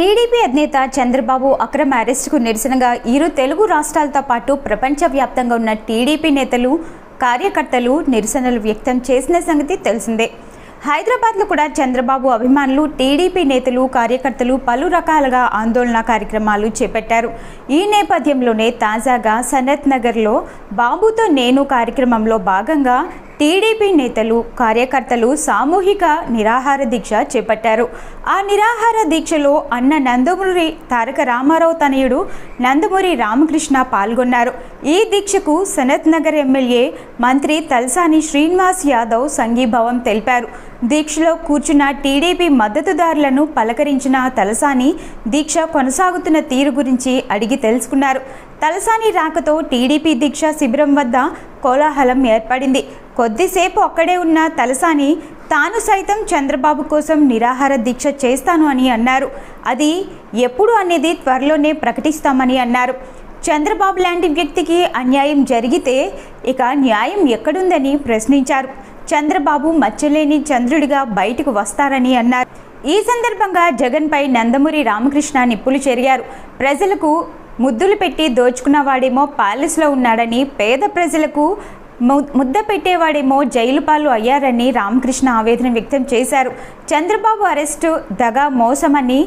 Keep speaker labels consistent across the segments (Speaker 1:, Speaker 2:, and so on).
Speaker 1: TDP అధినేత చంద్రబాబు అక్రమ అరెస్టుకు నిరసనగా ఇరు తెలుగు రాష్ట్రాలతో పాటు ప్రపంచవ్యాప్తంగా ఉన్న టీడీపీ నేతలు కార్యకర్తలు నిరసనలు వ్యక్తం చేసిన సంగతి తెలిసిందే. హైదరాబాద్లో కూడా చంద్రబాబు అభిమానులు టీడీపీ నేతలు కార్యకర్తలు పలు రకాలుగా ఆందోళన కార్యక్రమాలు చేపట్టారు. ఈ నేపథ్యంలోనే తాజాగా సనత్ నగర్లో బాబుతో నేను కార్యక్రమంలో భాగంగా టీడీపీ నేతలు కార్యకర్తలు సామూహిక నిరాహార దీక్ష చేపట్టారు. ఆ నిరాహార దీక్షలో అన్న నందమూరి తారక రామారావు తనయుడు నందమూరి రామకృష్ణ పాల్గొన్నారు. ఈ దీక్షకు సనత్ నగర్ ఎమ్మెల్యే మంత్రి తలసాని శ్రీనివాస్ యాదవ్ సంఘీభావం తెలిపారు. దీక్షలో కూర్చున్న టీడీపీ మద్దతుదారులను పలకరించిన తలసాని దీక్ష కొనసాగుతున్న తీరు గురించి అడిగి తెలుసుకున్నారు. తలసాని రాకతో టీడీపీ దీక్ష శిబిరం వద్ద కోలాహలం ఏర్పడింది. కొద్దిసేపు అక్కడే ఉన్న తలసాని తాను సైతం చంద్రబాబు కోసం నిరాహార దీక్ష చేస్తాను అని అన్నారు. అది ఎప్పుడు అనేది త్వరలోనే ప్రకటిస్తామని అన్నారు. చంద్రబాబు లాంటి వ్యక్తికి అన్యాయం జరిగితే ఇక న్యాయం ఎక్కడుందని ప్రశ్నించారు. చంద్రబాబు మచ్చలేని చంద్రుడిగా బయటకు వస్తారని అన్నారు. ఈ సందర్భంగా జగన్పై నందమూరి రామకృష్ణ నిప్పులు చెరిగారు. ప్రజలకు ముద్దులు పెట్టి దోచుకున్నవాడేమో ప్యాలెస్లో ఉన్నాడని పేద ప్రజలకు ముద్ద పెట్టేవాడేమో జైలు పాలు అయ్యారని రామకృష్ణ ఆవేదన వ్యక్తం చేశారు. చంద్రబాబు అరెస్టు దగా మోసమని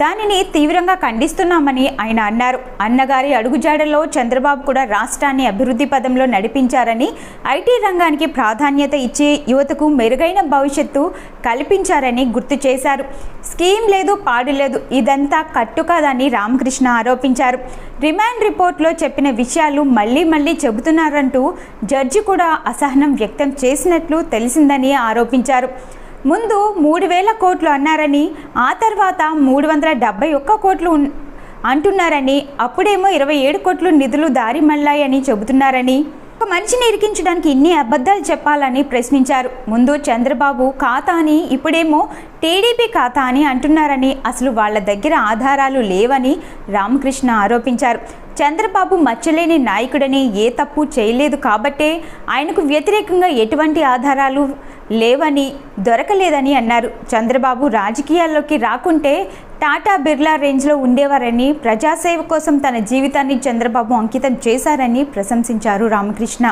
Speaker 1: దానిని తీవ్రంగా ఖండిస్తున్నామని ఆయన అన్నారు. అన్నగారి అడుగుజాడలో చంద్రబాబు కూడా రాష్ట్రాన్ని అభివృద్ధి పదంలో నడిపించారని ఐటీ రంగానికి ప్రాధాన్యత ఇచ్చి యువతకు మెరుగైన భవిష్యత్తు కల్పించారని గుర్తు చేశారు. స్కీమ్ లేదు పాడు లేదు ఇదంతా కట్టు కాదని రామకృష్ణ ఆరోపించారు. రిమాండ్ రిపోర్ట్లో చెప్పిన విషయాలు మళ్ళీ మళ్ళీ చెబుతున్నారంటూ జడ్జి కూడా అసహనం వ్యక్తం చేసినట్లు తెలిసిందని ఆరోపించారు. ముందు మూడు వేల కోట్లు అన్నారని ఆ తర్వాత మూడు వందల డెబ్బై ఒక్క కోట్లు అంటున్నారని అప్పుడేమో ఇరవై ఏడు కోట్లు నిధులు దారి మళ్ళాయని చెబుతున్నారని. ఒక మనిషిని ఇరికించడానికి ఇన్ని అబద్ధాలు చెప్పాలని ప్రశ్నించారు. ముందు చంద్రబాబు ఖాతా అని ఇప్పుడేమో టీడీపీ ఖాతా అని అంటున్నారని అసలు వాళ్ళ దగ్గర ఆధారాలు లేవని రామకృష్ణ ఆరోపించారు. చంద్రబాబు మచ్చలేని నాయకుడని ఏ తప్పు చేయలేదు కాబట్టే ఆయనకు వ్యతిరేకంగా ఎటువంటి ఆధారాలు లేవని దొరకలేదని అన్నారు. చంద్రబాబు రాజకీయాల్లోకి రాకుంటే టాటా బిర్లా రేంజ్లో ఉండేవారని ప్రజాసేవ కోసం తన జీవితాన్ని చంద్రబాబు అంకితం చేశారని ప్రశంసించారు రామకృష్ణ.